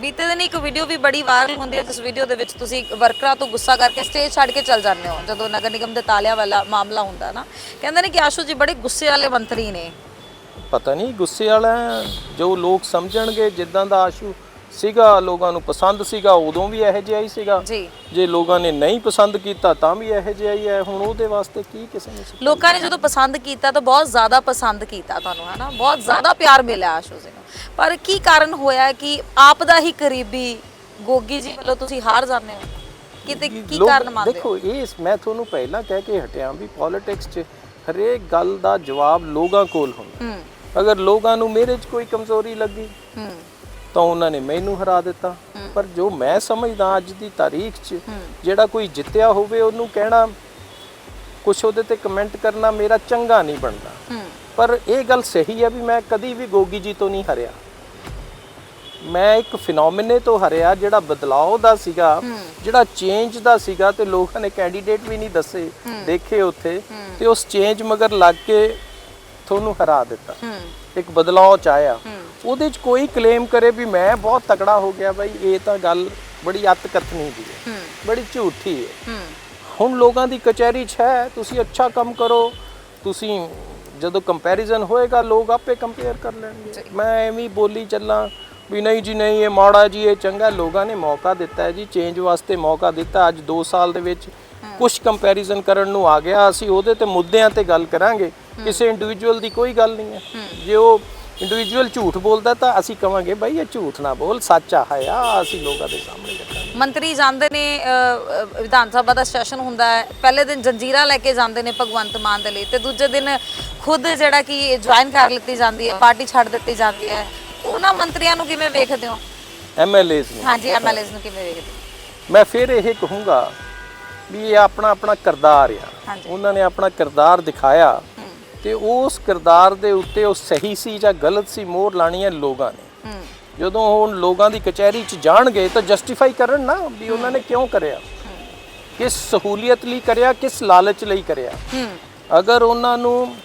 ਬੀਤੇ ਦਿਨ ਇੱਕ ਵੀਡੀਓ ਵੀ ਬੜੀ ਵਾਇਰਲ ਹੁੰਦੀ ਹੈ ਜਿਸ ਵੀਡੀਓ ਦੇ ਵਿੱਚ ਤੁਸੀਂ ਵਰਕਰਾਂ ਤੋਂ ਗੁੱਸਾ ਕਰਕੇ ਸਟੇਜ ਛੱਡ ਕੇ ਚੱਲ ਜਾਂਦੇ ਹੋ ਜਦੋਂ ਨਗਰ ਨਿਗਮ ਦੇ ਤਾਲਿਆਂ ਵਾਲਾ ਮਾਮਲਾ ਹੁੰਦਾ ਨਾ। ਕਹਿੰਦੇ ਨੇ ਕਿ ਆਸ਼ੂ ਜੀ ਬੜੇ ਗੁੱਸੇ ਵਾਲੇ ਮੰਤਰੀ ਨੇ। ਪਤਾ ਨਹੀਂ ਗੁੱਸੇ ਵਾਲਾ ਜੋ ਲੋਕ ਸਮਝਣਗੇ ਜਿੱਦਾਂ ਦਾ ਆਸ਼ੂ ਸੀਗਾ ਲੋਕਾਂ ਨੂੰ ਪਸੰਦ ਸੀਗਾ ਉਦੋਂ ਵੀ ਇਹੋ ਜਿਹਾ ਹੀ ਸੀਗਾ। ਜੀ। ਜੇ ਲੋਕਾਂ ਨੇ ਨਹੀਂ ਪਸੰਦ ਕੀਤਾ ਤਾਂ ਵੀ ਇਹੋ ਜਿਹਾ ਹੀ ਹੈ। ਹੁਣ ਉਹਦੇ ਵਾਸਤੇ ਕੀ ਕਿਸੇ ਨੇ ਲੋਕਾਂ ਨੇ ਜਦੋਂ ਪਸੰਦ ਕੀਤਾ ਤਾਂ ਬਹੁਤ ਜ਼ਿਆਦਾ ਪਸੰਦ ਕੀਤਾ ਤੁਹਾਨੂੰ ਹੈ ਨਾ ਬਹੁਤ ਜ਼ਿਆਦਾ ਪਿਆਰ ਮਿਲਿਆ ਆਸ਼ੂ ਜੀ ਨੂੰ। ਪਰ ਕੀ ਕਾਰਨ ਹੋਇਆ ਕਿ ਆਪ ਦਾ ਹੀ ਕਰੀਬੀ ਗੋਗੀ ਜੀ ਵੱਲੋਂ ਤੁਸੀਂ ਹਾਰ ਜਾਂਦੇ ਹੋ? ਕਿਤੇ ਕੀ ਲੋਕ- ਕਾਰਨ ਮੰਨਦੇ ਹੋ? ਦੇਖੋ ਇਹ ਮੈਂ ਤੁਹਾਨੂੰ ਪਹਿਲਾਂ ਕਹਿ ਕੇ ਹਟਿਆ ਵੀ ਪੋਲਿਟਿਕਸ 'ਚ ਹਰੇਕ ਗੱਲ ਦਾ ਜਵਾਬ ਲੋਕਾਂ ਕੋਲ ਹੁੰਦਾ। ਹੂੰ। ਅਗਰ ਲੋਕਾਂ ਨੂੰ ਮੇਰੇ 'ਚ ਕੋਈ ਕਮਜ਼ੋਰੀ ਲੱਗੀ ਹੂੰ। ਤਾਂ ਉਹਨਾਂ ਨੇ ਮੈਨੂੰ ਹਰਾ ਦਿੱਤਾ। ਪਰ ਜੋ ਮੈਂ ਸਮਝਦਾ ਅੱਜ ਦੀ ਤਾਰੀਖ 'ਚ ਜਿਹੜਾ ਕੋਈ ਜਿੱਤਿਆ ਹੋਵੇ ਉਹਨੂੰ ਕਹਿਣਾ ਕੁਛ ਉਹਦੇ ਤੇ ਕਮੈਂਟ ਕਰਨਾ ਮੇਰਾ ਚੰਗਾ ਨਹੀਂ ਬਣਦਾ। ਹੂੰ। ਪਰ ਇਹ ਗੱਲ ਸਹੀ ਹੈ ਵੀ ਮੈਂ ਕਦੀ ਵੀ ਗੋਗੀ ਜੀ ਤੋਂ ਨਹੀਂ ਹਰਿਆ। ਮੈਂ ਇੱਕ ਫਿਨੋਮੀਨੇ ਤੋਂ ਹਰਿਆ ਜਿਹੜਾ ਬਦਲਾਅ ਦਾ ਸੀਗਾ ਜਿਹੜਾ ਚੇਂਜ ਦਾ ਸੀਗਾ ਤੇ ਲੋਕਾਂ ਨੇ ਕੈਂਡੀਡੇਟ ਵੀ ਨਹੀਂ ਦੱਸੇ ਦੇਖੇ ਉੱਥੇ ਤੇ ਉਸ ਚੇਂਜ ਮਗਰ ਲੱਗ ਕੇ ਤੁਹਾਨੂੰ ਹਰਾ ਦਿੱਤਾ। ਇੱਕ ਬਦਲਾਅ ਚ ਆਇਆ। ਉਹਦੇ ਚ ਕੋਈ ਕਲੇਮ ਕਰੇ ਵੀ ਮੈਂ ਬਹੁਤ ਤਕੜਾ ਹੋ ਗਿਆ ਬਾਈ ਇਹ ਤਾਂ ਗੱਲ ਬੜੀ ਅੱਤ ਕਥਨੀ ਦੀ ਹੈ। ਬੜੀ ਝੂਠੀ ਹੈ। ਹੁਣ ਲੋਕਾਂ ਦੀ ਕਚਹਿਰੀ 'ਚ ਹੈ ਤੁਸੀਂ ਅੱਛਾ ਕੰਮ ਕਰੋ ਤੁਸੀਂ ਜਦੋਂ ਕੰਪੈਰੀਜ਼ਨ ਹੋਏਗਾ ਲੋਕ ਆਪੇ ਕੰਪੇਅਰ ਕਰ ਲੈਣਗੇ। ਮੈਂ ਐਵੇਂ ਹੀ ਬੋਲੀ ਚੱਲਾਂ ਵੀ ਨਹੀਂ ਜੀ ਨਹੀਂ ਇਹ ਮਾੜਾ ਜੀ ਇਹ ਚੰਗਾ। ਲੋਕਾਂ ਨੇ ਮੌਕਾ ਦਿੱਤਾ ਹੈ ਜੀ ਚੇਂਜ ਵਾਸਤੇ ਮੌਕਾ ਦਿੱਤਾ। ਅੱਜ 2 ਸਾਲ ਦੇ ਵਿੱਚ ਕੁਝ ਕੰਪੈਰੀਜ਼ਨ ਕਰਨ ਨੂੰ ਆ ਗਿਆ। ਅਸੀਂ ਉਹਦੇ ਤੇ ਮੁੱਦਿਆਂ ਤੇ ਗੱਲ ਕਰਾਂਗੇ। ਕਿਸੇ ਇੰਡੀਵਿਜੂਅਲ ਦੀ ਕੋਈ ਗੱਲ ਨਹੀਂ ਹੈ। ਜੇ ਉਹ ਇੰਡੀਵਿਜੂਅਲ ਝੂਠ ਬੋਲਦਾ ਤਾਂ ਅਸੀਂ ਕਵਾਂਗੇ ਬਾਈ ਇਹ ਝੂਠ ਨਾ ਬੋਲ ਸੱਚ ਆ ਅਸੀਂ ਲੋਕਾਂ ਦੇ ਸਾਹਮਣੇ ਰੱਖਾਂਗੇ। ਮੰਤਰੀ ਜਾਂਦੇ ਨੇ ਵਿਧਾਨ ਸਭਾ ਦਾ ਸੈਸ਼ਨ ਹੁੰਦਾ ਹੈ। ਪਹਿਲੇ ਦਿਨ ਜੰਜੀਰਾਂ ਲੈ ਕੇ ਜਾਂਦੇ ਨੇ ਭਗਵੰਤ ਮਾਨ ਦੇ ਲਈ ਤੇ ਦੂਜੇ ਦਿਨ ਖੁਦ ਜਿਹੜਾ ਕਿ ਜੁਆਇਨ ਕਰ ਲਿੱਤੀ ਜਾਂਦੀ ਹੈ ਪਾਰਟੀ ਛੱਡ ਦਿੱਤੀ ਜਾਂਦੀ ਹੈ। ਉਹਨਾਂ ਮੰਤਰੀਆਂ ਨੂੰ ਕਿਵੇਂ ਵੇਖਦੇ ਹੋ? ਐਮਐਲਏਜ਼ ਨੇ। ਹਾਂਜੀ ਐਮਐਲਏਜ਼ ਨੂੰ ਕਿਵੇਂ ਵੇਖਦੇ ਹੋ? ਮੈਂ ਫਿਰ ਇਹ ਕਹੂੰਗਾ ਵੀ ਇਹ ਆਪਣਾ ਆਪਣਾ ਕਿਰਦਾਰ ਆ। ਹਾਂਜੀ। ਉਹਨਾਂ ਨੇ ਆਪਣਾ ਕਿਰਦਾਰ ਦਿਖਾਇਆ ਤੇ ਉਸ ਕਿਰਦਾਰ ਦੇ ਉੱਤੇ ਉਹ ਸਹੀ ਸੀ ਜਾਂ ਗਲਤ ਸੀ ਮੋਹਰ ਲਾਣੀ ਹੈ ਲੋਕਾਂ ਨੇ। ਹੂੰ। ਜਦੋਂ ਹੁਣ ਲੋਕਾਂ ਦੀ ਕਚਹਿਰੀ 'ਚ ਜਾਣਗੇ ਤਾਂ ਜਸਟੀਫਾਈ ਕਰਨ ਨਾ ਵੀ ਉਹਨਾਂ ਨੇ ਕਿਉਂ ਕਰਿਆ? ਕਿਸ ਸਹੂਲੀਅਤ ਲਈ ਕਰਿਆ ਕਿਸ ਲਾਲਚ ਲਈ ਕਰਿਆ? ਹੂੰ। ਅਗਰ ਉਹਨਾਂ ਨੂੰ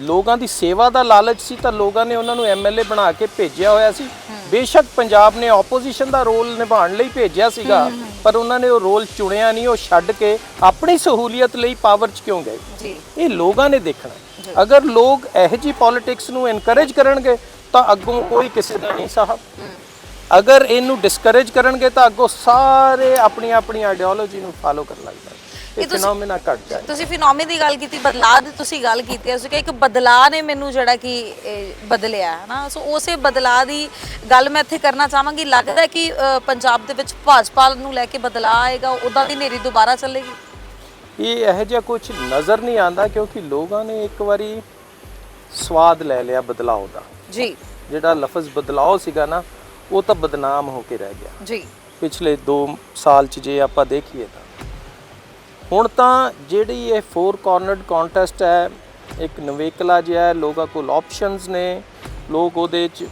ਲੋਕਾਂ ਦੀ ਸੇਵਾ ਦਾ ਲਾਲਚ ਸੀ ਤਾਂ ਲੋਕਾਂ ਨੇ ਉਹਨਾਂ ਨੂੰ ਐਮਐਲਏ ਬਣਾ ਕੇ ਭੇਜਿਆ ਹੋਇਆ ਸੀ। ਬੇਸ਼ੱਕ ਪੰਜਾਬ ਨੇ ਆਪੋਜੀਸ਼ਨ ਦਾ ਰੋਲ ਨਿਭਾਉਣ ਲਈ ਭੇਜਿਆ ਸੀਗਾ ਪਰ ਉਹਨਾਂ ਨੇ ਉਹ ਰੋਲ ਚੁਣਿਆ ਨਹੀਂ ਉਹ ਛੱਡ ਕੇ ਆਪਣੀ ਸਹੂਲੀਅਤ ਲਈ ਪਾਵਰ 'ਚ ਕਿਉਂ ਗਏ? ਇਹ ਲੋਕਾਂ ਨੇ ਦੇਖਣਾ। ਅਗਰ ਲੋਕ ਇਹੋ ਜੀ ਪੋਲਿਟਿਕਸ ਨੂੰ ਐਨਕਰੇਜ ਕਰਨਗੇ ਤਾਂ ਅੱਗੋਂ ਕੋਈ ਕਿਸੇ ਦਾ ਨਹੀਂ ਸਾਹਿਬ ਅਗਰ ਇਹਨੂੰ ਡਿਸਕਰੇਜ ਕਰਨਗੇ ਤਾਂ ਅੱਗੋਂ ਸਾਰੇ ਆਪਣੀ ਆਪਣੀ ਆਈਡੀਓਲੋਜੀ ਨੂੰ ਫਾਲੋ ਕਰਨ ਲੱਗ ਜਾਣਗੇ। ਇਹ ਫੀਨੋਮੀਨਾ ਘਟ ਜਾਏ ਤੁਸੀਂ ਫਿਨੋਮੀ ਦੀ ਗੱਲ ਕੀਤੀ ਬਦਲਾਅ ਦੀ ਤੁਸੀਂ ਗੱਲ ਕੀਤੀ ਹੈ। ਤੁਸੀਂ ਕਿ ਇੱਕ ਬਦਲਾਅ ਨੇ ਮੈਨੂੰ ਜਿਹੜਾ ਕਿ ਇਹ, ਬਦਲਿਆ ਹੈ ਨਾ? ਸੋ ਉਸੇ ਬਦਲਾਅ ਦੀ ਗੱਲ ਮੈਂ ਇੱਥੇ ਕਰਨਾ ਚਾਹਾਂਗੀ। ਲੱਗਦਾ ਹੈ ਕਿ ਅ, ਪੰਜਾਬ ਦੇ ਵਿੱਚ ਭਾਜਪਾ ਨੂੰ ਲੈ ਕੇ ਬਦਲਾਅ ਆਏਗਾ ਉਦਾਂ ਦੀ ਨੇਰੀ ਦੁਬਾਰਾ ਚੱਲੇਗੀ? ਇਹ ਇਹੋ ਜਿਹਾ ਕੁਝ ਨਜ਼ਰ ਨਹੀਂ ਆਂਦਾ ਕਿਉਂਕਿ ਲੋਕਾਂ ਨੇ ਇੱਕ ਵਾਰੀ ਸਵਾਦ ਲੈ ਲਿਆ ਬਦਲਾਅ ਦਾ। ਜੀ। ਜਿਹੜਾ ਲਫ਼ਜ਼ ਬਦਲਾਅ ਸੀਗਾ ਨਾ ਉਹ ਤਾਂ ਬਦਨਾਮ ਹੋ ਕੇ ਰਹਿ ਗਿਆ। ਜੀ। ਪਿਛਲੇ 2 ਸਾਲ ਚ ਜੇ ਆਪਾਂ ਦੇਖੀਏ ਤਾਂ ਹੁਣ ਤਾਂ ਜਿਹੜੀ ਇਹ ਫੋਰ ਕਾਰਨਰਡ ਕੰਟੈਸਟ ਹੈ ਇੱਕ ਨਵੇਕਲਾ ਜਿਹਾ ਹੈ ਲੋਕਾਂ ਕੋਲ ਆਪਸ਼ਨਸ ਨੇ ਲੋਕ ਉਹਦੇ ਚ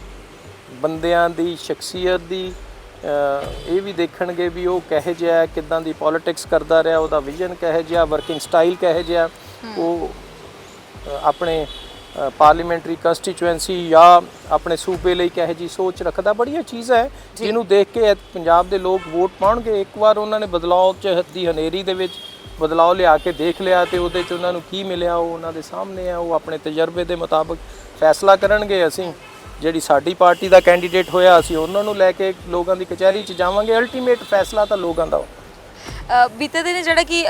ਬੰਦਿਆਂ ਦੀ ਸ਼ਖਸੀਅਤ ਦੀ ਇਹ ਵੀ ਦੇਖਣਗੇ ਵੀ ਉਹ ਕਹੇ ਜਿਹਾ ਕਿੱਦਾਂ ਦੀ ਪੋਲਿਟਿਕਸ ਕਰਦਾ ਰਿਹਾ ਉਹਦਾ ਵਿਜ਼ਨ ਕਹੇ ਜਿਹਾ ਵਰਕਿੰਗ ਸਟਾਈਲ ਕਹੇ ਜਿਹਾ ਉਹ ਆਪਣੇ ਪਾਰਲੀਮੈਂਟਰੀ ਕੰਸਟੀਚੁਐਂਸੀ ਜਾਂ ਆਪਣੇ ਸੂਬੇ ਲਈ ਕਹੇ ਜੀ ਸੋਚ ਰੱਖਦਾ ਬੜੀਆਂ ਚੀਜ਼ਾਂ ਹੈ ਜਿਹਨੂੰ ਦੇਖ ਕੇ ਪੰਜਾਬ ਦੇ ਲੋਕ ਵੋਟ ਪਾਉਣਗੇ ਇੱਕ ਵਾਰ ਉਹਨਾਂ ਨੇ ਬਦਲਾਅ ਚ ਦੀ ਹਨੇਰੀ ਦੇ ਵਿੱਚ ਬਦਲਾਅ ਲਿਆ ਕੇ ਦੇਖ ਲਿਆ ਤੇ ਉਹਦੇ ਚ ਉਹਨਾਂ ਨੂੰ ਕੀ ਮਿਲਿਆ ਉਹ ਉਹਨਾਂ ਦੇ ਸਾਹਮਣੇ ਆ ਉਹ ਆਪਣੇ ਤਜਰਬੇ ਦੇ ਮੁਤਾਬਕ ਫੈਸਲਾ ਕਰਨਗੇ ਅਸੀਂ। ਜਿਹੜੀ ਸਾਡੀ ਪਾਰਟੀ ਦਾ ਕੈਂਡੀਡੇਟ ਹੋਇਆ ਅਸੀਂ ਉਹਨਾਂ ਨੂੰ ਲੈ ਕੇ ਲੋਕਾਂ ਦੀ ਕਚਹਿਰੀ 'ਚ ਜਾਵਾਂਗੇ। ਅਲਟੀਮੇਟ ਫੈਸਲਾ ਤਾਂ ਲੋਕਾਂ ਦਾ ਹੋਊ। ਬੀਤੇ ਦਿਨ ਜਿਹੜਾ ਕਿ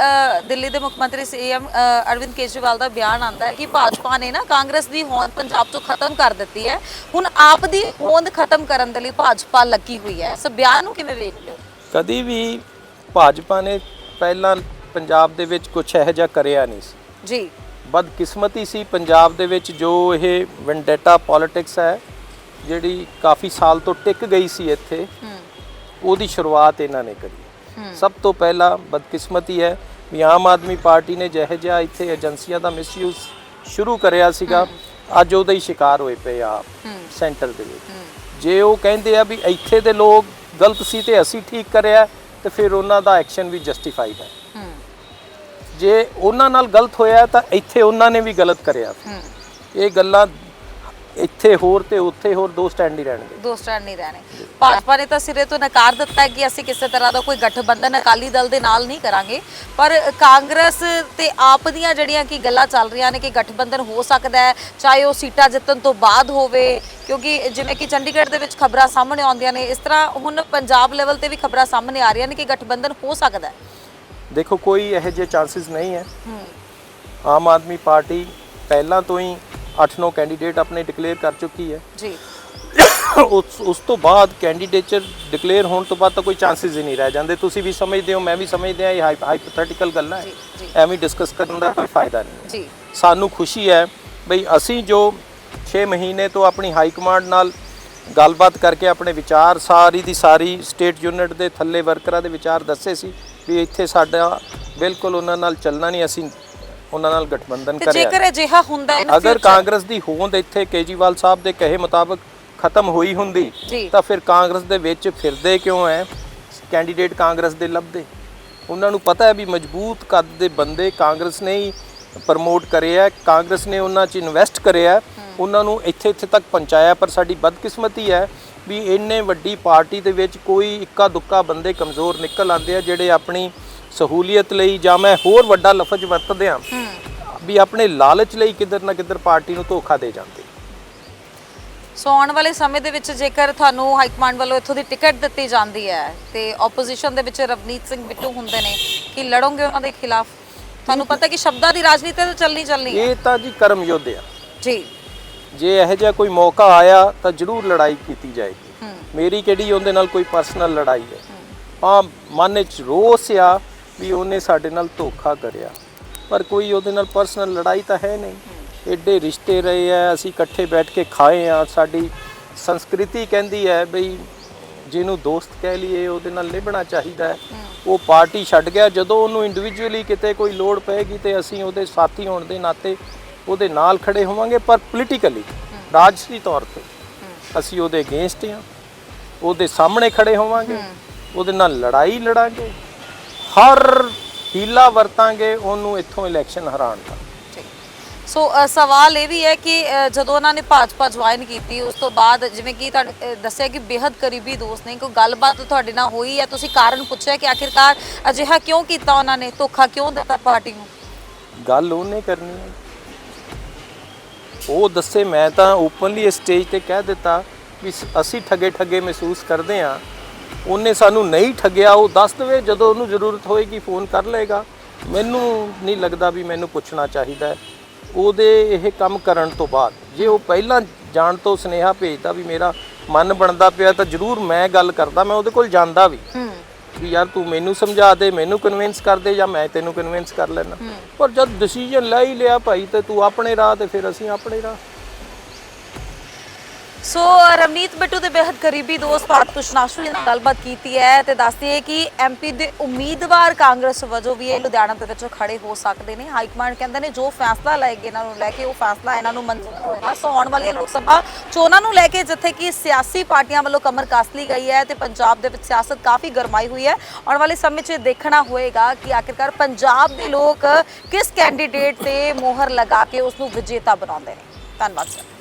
ਦਿੱਲੀ ਦੇ ਮੁੱਖ ਮੰਤਰੀ ਸੀਐਮ ਅਰਵਿੰਦ ਕੇਜਰੀਵਾਲ ਦਾ ਬਿਆਨ ਆਂਦਾ ਹੈ ਕਿ ਭਾਜਪਾ ਨੇ ਨਾ ਕਾਂਗਰਸ ਦੀ ਹੋਂਦ ਪੰਜਾਬ ਤੋਂ ਖਤਮ ਕਰ ਦਿੱਤੀ ਹੈ। ਹੁਣ ਆਪ ਦੀ ਹੋਂਦ ਖਤਮ ਕਰਨ ਦੇ ਲਈ ਭਾਜਪਾ ਲੱਗੀ ਹੋਈ ਹੈ। ਇਸ ਬਿਆਨ ਨੂੰ ਕਿਵੇਂ ਵੇਖਦੇ ਹੋ? ਕਦੀ ਵੀ ਭਾਜਪਾ ਨੇ ਪਹਿਲਾਂ ਪੰਜਾਬ ਦੇ ਵਿੱਚ ਕੁਝ ਇਹੋ ਜਿਹਾ ਕਰਿਆ ਨਹੀਂ ਸੀ। ਜੀ। ਬਦਕਿਸਮਤੀ ਸੀ ਪੰਜਾਬ ਦੇ ਵਿੱਚ ਜੋ ਇਹ ਵੈਂਡੇਟਾ ਪੋਲਿਟਿਕਸ ਹੈ ਜਿਹੜੀ ਕਾਫੀ ਸਾਲ ਤੋਂ ਟਿਕ ਗਈ ਸੀ ਇੱਥੇ ਹੂੰ। ਉਹਦੀ ਸ਼ੁਰੂਆਤ ਇਹਨਾਂ ਨੇ ਕਰੀ। ਸਭ ਤੋਂ ਪਹਿਲਾਂ ਬਦਕਿਸਮਤੀ ਹੈ ਵੀ ਆਮ ਆਦਮੀ ਪਾਰਟੀ ਨੇ ਜਿਹੋ ਜਿਹਾ ਇੱਥੇ ਏਜੰਸੀਆਂ ਦਾ ਮਿਸਯੂਜ਼ ਸ਼ੁਰੂ ਕਰਿਆ ਸੀਗਾ ਅੱਜ ਉਹਦਾ ਹੀ ਸ਼ਿਕਾਰ ਹੋਏ ਪਏ ਆ ਸੈਂਟਰ ਦੇ ਵਿੱਚ। ਜੇ ਉਹ ਕਹਿੰਦੇ ਆ ਵੀ ਇੱਥੇ ਦੇ ਲੋਕ ਗਲਤ ਸੀ ਤੇ ਅਸੀਂ ਠੀਕ ਕਰਿਆ ਤੇ ਫਿਰ ਉਹਨਾਂ ਦਾ ਐਕਸ਼ਨ ਵੀ ਜਸਟੀਫਾਈਡ ਹੂੰ। ਜੇ ਉਹਨਾਂ ਨਾਲ ਗਲਤ ਹੋਇਆ ਤਾਂ ਇੱਥੇ ਉਹਨਾਂ ਨੇ ਵੀ ਗਲਤ ਕਰਿਆ ਇਹ ਗੱਲਾਂ ਇੱਥੇ ਹੋਰ ਤੇ ਉੱਥੇ ਹੋਰ ਦੋ ਸਟੈਂਡ ਹੀ ਰਹਿਣਗੇ। ਦੋ ਸਟੈਂਡ ਨਹੀਂ ਰਹਿਣੇ। ਭਾਜਪਾ ਨੇ ਤਾਂ ਸਿਰੇ ਤੋਂ ਨਕਾਰ ਦਿੱਤਾ ਕਿ ਅਸੀਂ ਕਿਸੇ ਤਰ੍ਹਾਂ ਦਾ ਕੋਈ ਗਠਬੰਧਨ ਅਕਾਲੀ ਦਲ ਦੇ ਨਾਲ ਨਹੀਂ ਕਰਾਂਗੇ। ਪਰ ਕਾਂਗਰਸ ਤੇ ਆਪ ਦੀਆਂ ਜਿਹੜੀਆਂ ਕੀ ਗੱਲਾਂ ਚੱਲ ਰਹੀਆਂ ਨੇ ਕਿ ਗਠਬੰਧਨ ਹੋ ਸਕਦਾ ਹੈ ਚਾਹੇ ਉਹ ਸੀਟਾਂ ਜਿੱਤਣ ਤੋਂ ਬਾਅਦ ਹੋਵੇ ਕਿਉਂਕਿ ਜਿਵੇਂ ਕਿ ਚੰਡੀਗੜ੍ਹ ਦੇ ਵਿੱਚ ਖਬਰਾਂ ਸਾਹਮਣੇ ਆਉਂਦੀਆਂ ਨੇ ਇਸ ਤਰ੍ਹਾਂ ਹੁਣ ਪੰਜਾਬ ਲੈਵਲ ਤੇ ਵੀ ਖਬਰਾਂ ਸਾਹਮਣੇ ਆ ਰਹੀਆਂ ਨੇ ਕਿ ਗਠਬੰਧਨ ਹੋ ਸਕਦਾ ਹੈ। ਦੇਖੋ ਕੋਈ ਇਹੋ ਜਿਹੇ ਚਾਂਸਸ ਨਹੀਂ ਹੈ। ਆਮ ਆਦਮੀ ਪਾਰਟੀ ਪਹਿਲਾਂ ਤੋਂ ਹੀ 8-9 ਕੈਂਡੀਡੇਟ ਆਪਣੇ ਡਿਕਲੇਅਰ ਕਰ ਚੁੱਕੀ ਹੈ। ਜੀ। ਉਸ ਉਸ ਤੋਂ ਬਾਅਦ ਕੈਂਡੀਡੇਚਰ ਡਿਕਲੇਅਰ ਹੋਣ ਤੋਂ ਬਾਅਦ ਤਾਂ ਕੋਈ ਚਾਂਸਸ ਹੀ ਨਹੀਂ ਰਹਿ ਜਾਂਦੇ। ਤੁਸੀਂ ਵੀ ਸਮਝਦੇ ਹੋ ਮੈਂ ਵੀ ਸਮਝਦੇ ਹਾਂ ਇਹ ਹਾਈਪੋਥੈਟੀਕਲ ਗੱਲਾਂ ਹੈ। ਐਵੇਂ ਡਿਸਕਸ ਕਰਨ ਦਾ ਕੋਈ ਫਾਇਦਾ ਨਹੀਂ ਜੀ। ਸਾਨੂੰ ਖੁਸ਼ੀ ਹੈ ਬਈ ਅਸੀਂ ਜੋ 6 ਮਹੀਨੇ ਤੋਂ ਆਪਣੀ ਹਾਈ ਕਮਾਂਡ ਨਾਲ ਗੱਲਬਾਤ ਕਰਕੇ ਆਪਣੇ ਵਿਚਾਰ ਸਾਰੀ ਦੀ ਸਾਰੀ ਸਟੇਟ ਯੂਨਿਟ ਦੇ ਥੱਲੇ ਵਰਕਰਾਂ ਦੇ ਵਿਚਾਰ ਦੱਸੇ ਸੀ। ਵੀ ਇੱਥੇ ਸਾਡਾ ਬਿਲਕੁਲ ਉਹਨਾਂ ਨਾਲ ਚੱਲਣਾ ਨਹੀਂ ਅਸੀਂ ਉਹਨਾਂ ਨਾਲ ਗਠਬੰਧਨ ਤੇ ਕਰਿਆ। ਜੇਕਰ ਅਜਿਹਾ ਹੁੰਦਾ ਹੈ ਅਗਰ ਕਾਂਗਰਸ ਦੀ ਹੋਂਦ ਇੱਥੇ ਕੇਜੀਵਾਲ ਸਾਹਿਬ ਦੇ ਕਹੇ ਮੁਤਾਬਕ ਖਤਮ ਹੋਈ ਹੁੰਦੀ ਜੀ। ਤਾਂ ਫਿਰ ਕਾਂਗਰਸ ਦੇ ਵਿੱਚ ਫਿਰਦੇ ਕਿਉਂ ਐ? ਕੈਂਡੀਡੇਟ ਕਾਂਗਰਸ ਦੇ ਲੱਭਦੇ। ਉਹਨਾਂ ਨੂੰ ਪਤਾ ਹੈ ਵੀ ਮਜ਼ਬੂਤ ਕੱਦ ਦੇ ਬੰਦੇ ਕਾਂਗਰਸ ਨੇ ਹੀ ਪ੍ਰਮੋਟ ਕਰਿਆ ਕਾਂਗਰਸ ਨੇ ਉਹਨਾਂ 'ਚ ਇਨਵੈਸਟ ਕਰਿਆ ਉਹਨਾਂ ਨੂੰ ਇੱਥੇ ਇੱਥੇ ਤੱਕ ਪਹੁੰਚਾਇਆ ਪਰ ਸਾਡੀ ਬਦਕਿਸਮਤੀ ਹੈ ਵੀ ਇੰਨੇ ਵੱਡੀ ਪਾਰਟੀ ਦੇ ਵਿੱਚ ਕੋਈ ਇੱਕਾ ਦੁੱਕਾ ਬੰਦੇ ਕਮਜ਼ੋਰ ਨਿਕਲ ਆਉਂਦੇ ਆ ਜਿਹੜੇ ਆਪਣੀ ਸਹੂਲੀਅਤ ਲਈ ਜਾਂ ਮੈਂ ਹੋਰ ਵੱਡਾ ਲਫ਼ਜ਼ ਵਰਤਦੇ ਆ ਵੀ ਆਪਣੇ ਲਾਲਚ ਲਈ ਕਿੱਧਰ ਨਾ ਕਿੱਧਰ ਪਾਰਟੀ ਨੂੰ ਧੋਖਾ ਦੇ ਜਾਂਦੇ। ਸੋ ਆਉਣ ਵਾਲੇ ਸਮੇਂ ਦੇ ਵਿੱਚ ਜੇਕਰ ਤੁਹਾਨੂੰ ਹਾਈ ਕਮਾਂਡ ਵੱਲੋਂ ਇੱਥੋਂ ਦੀ ਟਿਕਟ ਦਿੱਤੀ ਜਾਂਦੀ ਹੈ ਤੇ ਆਪੋਜੀਸ਼ਨ ਦੇ ਵਿੱਚ ਰਵਨੀਤ ਸਿੰਘ ਬਿੱਟੂ ਹੁੰਦੇ ਨੇ ਕਿ ਲੜੋਗੇ ਉਹਨਾਂ ਦੇ ਖਿਲਾਫ? ਤੁਹਾਨੂੰ ਪਤਾ ਕਿ ਸ਼ਬਦਾਂ ਦੀ ਰਾਜਨੀਤੀ ਤਾਂ ਚੱਲਣੀ ਚੱਲਣੀ ਹੈ। ਇਹ ਤਾਂ ਜੀ ਕਰਮ ਯੁੱਧ ਆ। ਜੀ। ਜੇ ਇਹੋ ਜਿਹਾ ਕੋਈ ਮੌਕਾ ਆਇਆ ਤਾਂ ਜ਼ਰੂਰ ਲੜਾਈ ਕੀਤੀ ਜਾਏਗੀ। ਮੇਰੀ ਕਿਹੜੀ ਉਹਦੇ ਨਾਲ ਕੋਈ ਪਰਸਨਲ ਲੜਾਈ ਹੈ। ਹਾਂ। ਮਨ ਵਿੱਚ ਰੋਸ ਆ ਵੀ ਉਹਨੇ ਸਾਡੇ ਨਾਲ ਧੋਖਾ ਕਰਿਆ। ਪਰ ਕੋਈ ਉਹਦੇ ਨਾਲ ਪਰਸਨਲ ਲੜਾਈ ਤਾਂ ਹੈ ਨਹੀਂ। ਐਡੇ ਰਿਸ਼ਤੇ ਰਹੇ ਆ ਅਸੀਂ ਇਕੱਠੇ ਬੈਠ ਕੇ ਖਾਏ ਆ। ਸਾਡੀ ਸੰਸਕ੍ਰਿਤੀ ਕਹਿੰਦੀ ਹੈ ਬਈ ਜਿਹਨੂੰ ਦੋਸਤ ਕਹਿ ਲਈਏ ਉਹਦੇ ਨਾਲ ਨਿਭਣਾ ਚਾਹੀਦਾ ਹੈ। ਉਹ ਪਾਰਟੀ ਛੱਡ ਗਿਆ। ਜਦੋਂ ਉਹਨੂੰ ਇੰਡੀਵਿਜੂਅਲੀ ਕਿਤੇ ਕੋਈ ਲੋੜ ਪਏਗੀ ਤੇ ਅਸੀਂ ਉਹਦੇ ਸਾਥੀ ਹੋਣ ਦੇ ਨਾਤੇ ਉਹਦੇ ਨਾਲ ਖੜੇ ਹੋਵਾਂਗੇ ਪਰ ਪੋਲੀਟੀਕਲੀ ਰਾਜਸੀ ਤੌਰ ਤੇ। ਅਸੀਂ ਉਹਦੇ ਅਗੇਂਸਟ ਹਾਂ। ਉਹਦੇ ਸਾਹਮਣੇ ਖੜੇ ਹੋਵਾਂਗੇ। ਉਹਦੇ ਨਾਲ ਲੜਾਈ ਲੜਾਂਗੇ। ਹਰ ਹੀਲਾ ਵਰਤਾਂਗੇ ਉਹਨੂੰ ਇੱਥੋਂ ਇਲੈਕਸ਼ਨ ਹਰਾਉਣ ਦਾ। ਸੋ ਸਵਾਲ ਇਹ ਵੀ ਹੈ ਕਿ ਜਦੋਂ ਉਹਨਾਂ ਨੇ ਭਾਜਪਾ ਜੁਆਇਨ ਕੀਤੀ ਉਸ ਤੋਂ ਬਾਅਦ ਜਿਵੇਂ ਕਿ ਤੁਹਾਨੂੰ ਅ, ਦੱਸਿਆ ਕਿ ਬੇहद ਕਰੀਬੀ ਦੋਸਤ ਨੇ ਕੋਈ ਗੱਲਬਾਤ ਤੁਹਾਡੇ ਨਾਲ ਹੋਈ ਹੈ? ਤੁਸੀਂ ਕਾਰਨ ਪੁੱਛਿਆ ਕਿ ਆਖਿਰਕਾਰ ਅਜਿਹਾ ਕਿਉਂ ਕੀਤਾ ਉਹਨਾਂ ਨੇ? ਧੋਖਾ ਕਿਉਂ ਦਿੱਤਾ ਪਾਰਟੀ ਨੂੰ? ਗੱਲ ਉਹਨੇ ਕਰਨੀ ਹੈ। ਉਹ ਦੱਸੇ, ਮੈਂ ਤਾਂ ਓਪਨਲੀ ਇਸ ਸਟੇਜ ਤੇ ਕਹਿ ਦਿੱਤਾ ਵੀ ਸ- ਅਸੀਂ ਠੱਗੇ ਠੱਗੇ ਮਹਿਸੂਸ ਕਰਦੇ ਆ ਉਹਨੇ ਸਾਨੂੰ ਨਹੀਂ ਠੱਗਿਆ, ਉਹ ਦੱਸ ਦੇਵੇ ਜਦੋਂ ਉਹਨੂੰ ਜ਼ਰੂਰਤ ਹੋਏਗੀ, ਫੋਨ ਕਰ ਲਏਗਾ। ਮੈਨੂੰ ਨਹੀਂ ਲੱਗਦਾ ਵੀ ਮੈਨੂੰ ਪੁੱਛਣਾ ਚਾਹੀਦਾ। ਉਹਦੇ ਇਹ ਕੰਮ ਕਰਨ ਤੋਂ ਬਾਅਦ, ਜੇ ਉਹ ਪਹਿਲਾਂ ਜਾਣ ਤੋਂ ਸੁਨੇਹਾ ਭੇਜਦਾ ਵੀ ਮੇਰਾ ਮਨ ਬਣਦਾ ਪਿਆ, ਤਾਂ ਜ਼ਰੂਰ ਮੈਂ ਗੱਲ ਕਰਦਾ, ਮੈਂ ਉਹਦੇ ਕੋਲ ਜਾਂਦਾ ਵੀ। ਵੀ ਯਾਰ ਤੂੰ ਮੈਨੂੰ ਸਮਝਾ ਦੇ ਮੈਨੂੰ ਕਨਵਿੰਸ ਕਰ ਦੇ ਜਾਂ ਮੈਂ ਤੈਨੂੰ ਕਨਵਿੰਸ ਕਰ ਲੈਣਾ ਪਰ ਜਦ ਡਿਸੀਜਨ ਲੈ ਹੀ ਲਿਆ ਭਾਈ ਤੇ ਤੂੰ ਆਪਣੇ ਰਾਹ ਤੇ ਫਿਰ ਅਸੀਂ ਆਪਣੇ ਰਾਹ। ਸੋ, ਰਵਨੀਤ ਬਿੱਟੂ ਦੇ ਬੇहद ਕਰੀਬੀ ਦੋਸਤ ਭਾਰਤ ਤੁਸ਼ਨਾਸ਼ੂ ਨਾਲ ਗੱਲਬਾਤ ਕੀਤੀ ਹੈ ਤੇ ਦੱਸਦੀ ਹੈ ਕਿ ਐਮਪੀ ਦੇ ਉਮੀਦਵਾਰ ਕਾਂਗਰਸ ਵਜੋਂ ਵੀ ਇਹ ਲੁਧਿਆਣਾ ਦੇ ਵਿੱਚ ਖੜੇ ਹੋ ਸਕਦੇ ਨੇ। ਹਾਈ ਕਮਾਂਡ ਕਹਿੰਦੇ ਨੇ ਜੋ ਫੈਸਲਾ ਲਏਗੇ ਇਹਨਾਂ ਨੂੰ ਲੈ ਕੇ ਉਹ ਫੈਸਲਾ ਇਹਨਾਂ ਨੂੰ ਮਨਜ਼ੂਰ ਹੋਏਗਾ। ਸੋ, ਆਉਣ ਵਾਲੀਆਂ ਲੋਕ ਸਭਾ ਚੋਣਾਂ ਨੂੰ ਲੈ ਕੇ ਜਿੱਥੇ ਕਿ ਸਿਆਸੀ ਪਾਰਟੀਆਂ ਵੱਲੋਂ ਕਮਰ ਕੱਸ ਲਈ ਗਈ ਹੈ ਤੇ ਪੰਜਾਬ ਦੇ ਵਿੱਚ ਸਿਆਸਤ ਕਾਫੀ ਗਰਮਾਈ ਹੋਈ ਹੈ। ਆਉਣ ਵਾਲੇ ਸਮੇਂ 'ਚ ਦੇਖਣਾ ਹੋਏਗਾ ਕਿ ਆਖਿਰਕਾਰ ਪੰਜਾਬ ਦੇ ਲੋਕ ਕਿਸ ਕੈਂਡੀਡੇਟ ਤੇ ਮੋਹਰ ਲਗਾ ਕੇ ਉਸ ਨੂੰ ਵਿਜੇਤਾ ਬਣਾਉਂਦੇ ਨੇ। ਧੰਨਵਾਦ, ਸਰ।